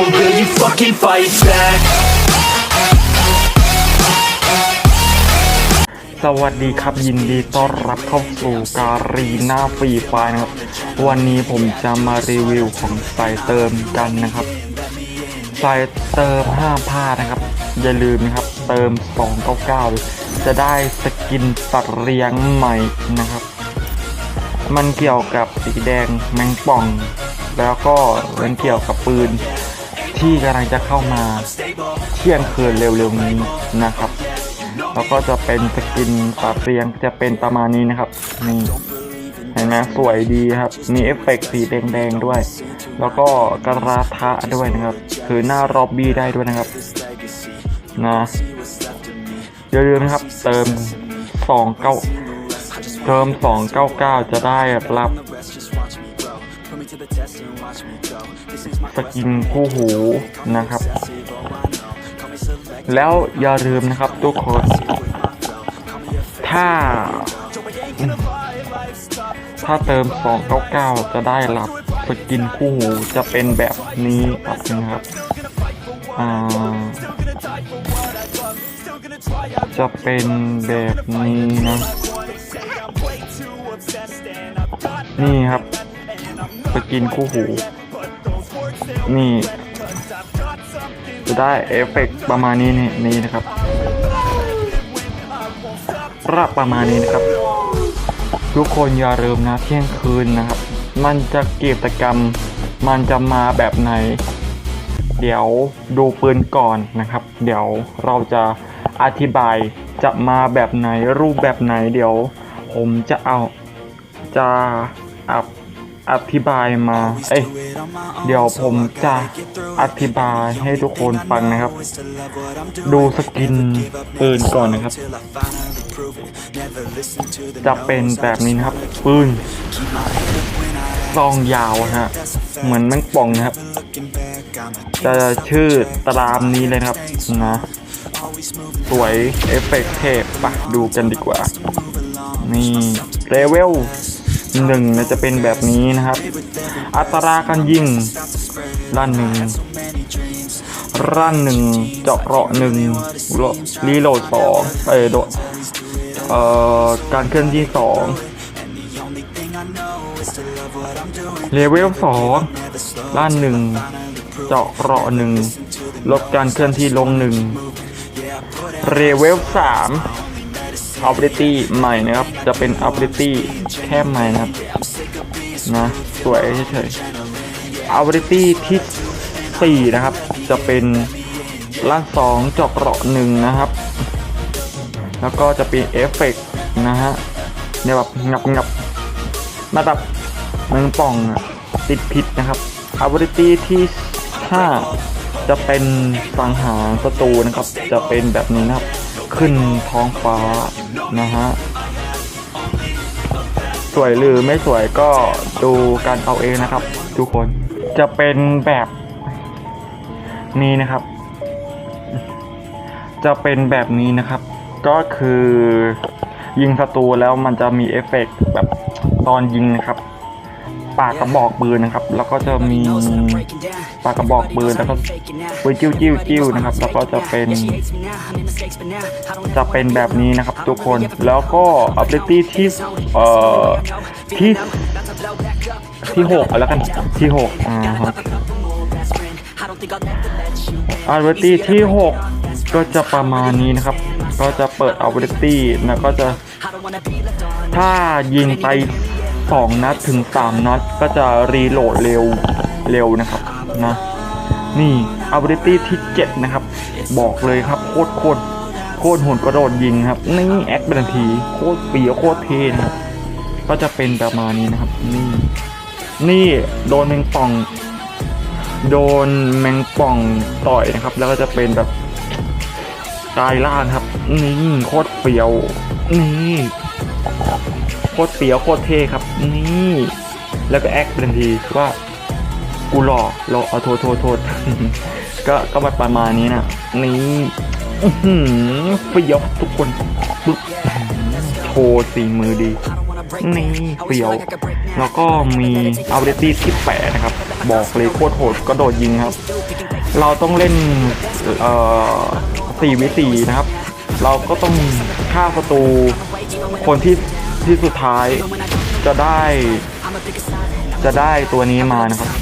Or will you fucking fight back? สวัสดีครับยินดีต้อนรับเข้าสู่การีนาฟรีไฟล์นะครับ วันนี้ผมจะมารีวิวของสายเติมกันนะครับสายเติมห้ามพลาดนะครับ อย่าลืมนะครับ เติม 299 จะได้สกินตัดเรียงใหม่นะครับ มันเกี่ยวกับสีแดงแมงป่อง แล้วก็มันเกี่ยวกับปืน ที่กำลังจะเข้ามาเที่ยงคืนเร็วๆนี้นะครับแล้วก็จะเป็นสกินปาเรียงจะเป็นประมาณนี้นะครับนี่เห็นไหมสวยดีครับมีเอฟเฟกต์สีแดงๆด้วย แล้วก็กระทะด้วยนะครับ คือหน้ารอบบี้ได้ด้วยนะครับนะอย่าลืมนะครับเติมสองเก้าเติมสองเก้าเก้าจะได้รับ สกินคู่หูนะครับ แล้วอย่าลืมนะครับทุกคน ถ้า ถ้าเติม 299 จะได้รับสกินคู่หูจะเป็นแบบนี้ครับนะครับจะเป็นแบบนี้นะ นี่ครับสกินคู่หู นี่จะได้เอฟเฟกต์ประมาณนี้นี่นี่นะครับประประมาณนี้นะครับ ทุกคนอย่าลืมนะเที่ยงคืนนะครับ มันจะเกิจกรรม มันจะมาแบบไหน เดี๋ยวดูปืนก่อนนะครับ เดี๋ยวเราจะอธิบายจะมาแบบไหนรูปแบบไหน เดี๋ยว ผมจะเอาจะออธิบายมา เอ้ย เดี๋ยวผมจะอธิบายให้ทุกคนฟังนะครับ ดูสกินปืนก่อนนะครับ จะเป็นแบบนี้นะครับ ปืนซองยาวฮะ เหมือนแมงป่องนะครับ จะชื่อตรามนี้เลยนะครับนะสวยเอฟเฟกต์เทพปะดูกันดีกว่า นี่เลเวล หนึ่งจะเป็นแบบนี้นะครับ อัตราการยิงด้านหนึ่งร่นหนึ่งเจาะเกราะหนึ่งรีโหลดสองเออโดเอ่อการเคลื่อนที่สองเลเวลสองด้านหนึ่งเจาะเกราะหนึ่งลดการเคลื่อนที่ลงหนึ่งเลเวลสาม ability ใหม่นะครับ จะเป็น ability แค่ใหม่นะครับนะสวยเฉยๆ ability ที่ 4 นะครับ จะเป็นล่างสองจาะเกราะหนึ่งนะครับ แล้วก็จะเป็นเอฟเฟกต์นะฮะเนี่ยแบบงับงับมาแบบเมืองป่องติดพิษนะครับ ability ที่5จะเป็นสังหารศัตรูนะครับ จะเป็นแบบนี้นะครับ ขึ้นท้องฟ้านะฮะ สวยหรือไม่สวยก็ดูการเอาเองนะครับ ทุกคนจะเป็นแบบนี้นะครับ จะเป็นแบบนี้นะครับ ก็คือยิงศัตรูแล้วมันจะมีเอฟเฟกต์แบบตอนยิงนะครับ ปากกระบอกปืนนะครับ แล้วก็จะมีปากกระบอกปืนแล้วก็ปืนจิ้วจิ้วจิ้วนะครับ แล้วก็จะเป็น จะเป็นแบบนี้นะครับทุกคนแล้วก็ ability ที่เอ่อที่ที่หกเอาแล้วกันที่หกอ่าฮะ ability ที่หกก็จะประมาณนี้นะครับ ก็จะเปิด ability แล้วก็จะถ้ายิงไป สองนัดถึงสามนัด ก็จะรีโหลดเร็วเร็วนะครับนะนี่ ability ที่เจ็ดนะครับ บอกเลยครับโคตรโคตรโคตรโหดกระโดดยิงครับ นี่แอคเป็นทันทีโคตรเปียโคตรเทนะครับ ก็จะเป็นประมาณนี้นะครับ นี่ นี่โดนแมงป่อง โดนแมงป่องต่อยนะครับ แล้วก็จะเป็นแบบกายล่างครับ นี่โคตรเปียว นี่ โคตรเปียวโคตรเท่ครับ นี่ แล้วก็แอคเป็นทีว่ากูหลอกหลอกเอาโทษโทษโทษก็ก็มาประมาณนี้นะนี่เฟี้ยวทุกคนปึ๊บโชว์สีมือดีนี่เฟี้ยวแล้วก็มี ability ที่แปดนะครับ บอกเลยโคตรโหดกระโดดยิงครับ เราต้องเล่นเอ่อสี่วิสี่นะครับ เราก็ต้องฆ่าศัตรูคนที่ ที่สุดท้ายจะได้จะได้ตัวนี้มานะครับ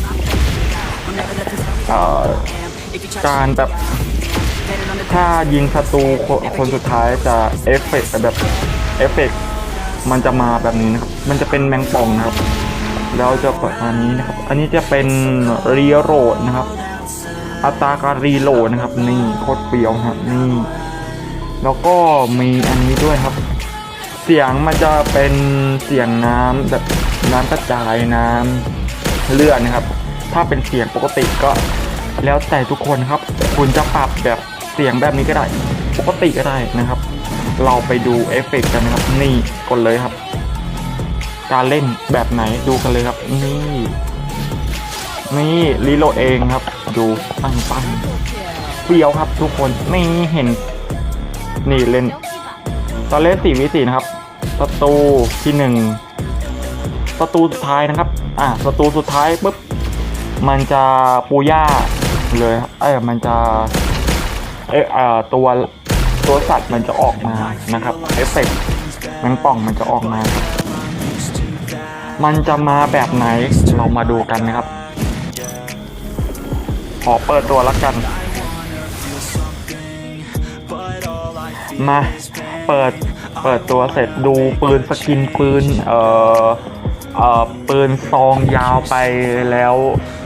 การแบบถ้ายิงศัตรูคนสุดท้ายจะเอฟเฟกต์แบบเอฟเฟกต์มันจะมาแบบนี้นะครับ มันจะเป็นแมงป่องนะครับ แล้วจะประมาณนี้นะครับ อันนี้จะเป็นรีโหลดนะครับ อัตราการรีโหลดนะครับ นี่โคตรเปรี้ยวครับนี่ แล้วก็มีอันนี้ด้วยครับ เสียงมันจะเป็นเสียงน้ำแบบน้ำกระจายน้ำเลือดนะครับ ถ้าเป็นเสียงปกติก็แล้วแต่ทุกคนครับ คุณจะปรับแบบเสียงแบบนี้ก็ได้ ปกติก็ได้นะครับ เราไปดูเอฟเฟกต์กันนะครับ นี่กดเลยครับ การเล่นแบบไหนดูกันเลยครับ นี่ นี่รีโหลดเองครับ ดูปังปังเปรียวครับทุกคนไม่เห็น นี่เล่นตอนเล่นสี่วิสี่นะครับ ประตูที่หนึ่งประตูสุดท้ายนะครับ อะประตูสุดท้ายปุ๊บมันจะปูย่าเลยครับเอ้ยมันจะเอะอ่าตัวตัวสัตว์มันจะออกมานะครับเอฟเฟกต์แมงป่องมันจะออกมาครับมันจะมาแบบไหนเรามาดูกันนะครับ ขอเปิดตัวล้วกัน มาเปิด เปิดตัวเสร็จดูปืนสกินปืน เอ่อเอ่อปืนซองยาวไปแล้ว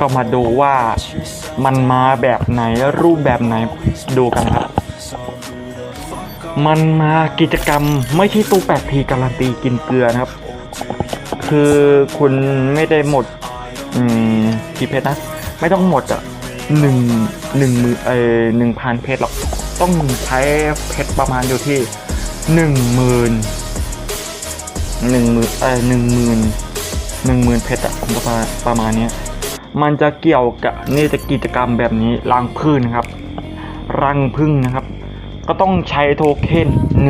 ก็มาดูว่ามันมาแบบไหนรูปแบบไหนดูกันครับ มันมากิจกรรมไม่ใช่ตู้แปดทีการันตีกินเกลือนะครับ คือคุณไม่ได้หมด อืมกี่เพชรนะไม่ต้องหมดอะหนึ่งหนึ่งมือเออหนึ่งพันเพชรหรอก ต้องใช้เพชรประมาณอยู่ที่ หนึ่งหมื่นหนึ่งหมื่นเออหนึ่งหมื่นหนึ่งหมื่นเพชรอะประมาณประมาณนี้มันจะเกี่ยวกับนี่จะกิจกรรมแบบนี้รังพึ่งครับ รังพึ่งนะครับ ก็ต้องใช้โทเค็น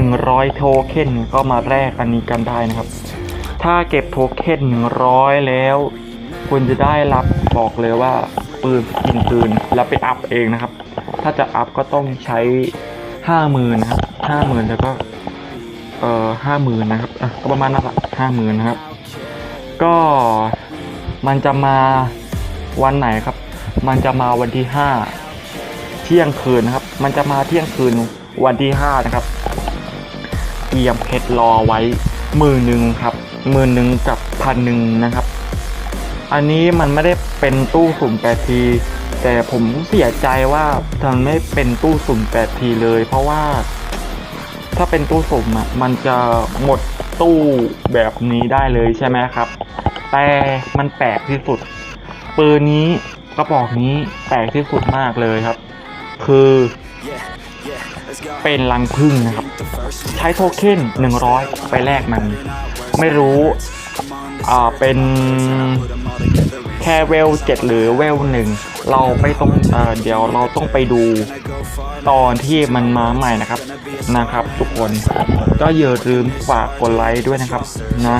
100 โทเค็นก็มาแลกอันนี้กันได้นะครับ ถ้าเก็บโทเค็น100 แล้ว คุณจะได้รับบอกเลยว่าปืนกินปืนแล้วไปอัพเองนะครับ ถ้าจะอัพก็ต้องใช้ห้าหมื่นนะครับห้าหมื่นแล้วก็ เอ่อห้าหมื่นนะครับอะก็ประมาณนั้นแหละห้าหมื่นนะครับ ก็มันจะมาวันไหนครับ มันจะมาวันที่ห้าเที่ยงคืนนะครับ มันจะมาเที่ยงคืนวันที่ห้านะครับเตรียมเพชรรอไว้หมื่นหนึ่งครับหมื่นหนึ่งกับพันหนึ่งนะครับ อันนี้มันไม่ได้เป็นตู้สุ่มแปดทีแต่ผมเสียใจว่าทำไม่เป็นตู้สุ่มแปดทีเลย เพราะว่า ถ้าเป็นตู้สุ่มอะมันจะหมดตู้แบบนี้ได้เลยใช่ไหมครับ แต่มันแปลกที่สุด ปืนนี้กระบอกนี้แปลกที่สุดมากเลยครับ คือเป็นรังพึ่งนะครับ ใช้โทเค็น100 ไปแลกมัน ไม่รู้อ่าเป็นแค่เวลเจ็ดหรือเวลหนึ่ง เราไปต้องเเดี๋ยวเราต้องไปดูตอนที่มันมาใหม่นะครับนะครับ ทุกคนก็อย่าลืมฝากกดไลค์ด้วยนะครับนะ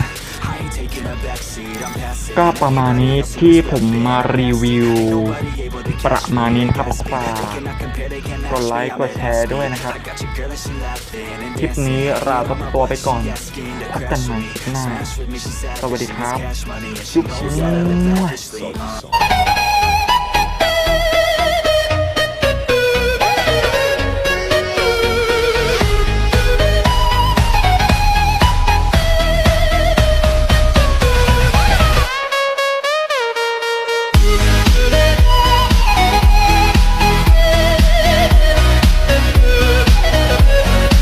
ก็ประมาณนี้ที่ผมมารีวิว ประมาณนี้นะครับฝากกดไลค์กดแชร์ด้วยนะครับ คลิปนี้ลาตัวไปก่อนพบกันใหม่คลิปหน้า สวัสดีครับจุ๊บชิ้น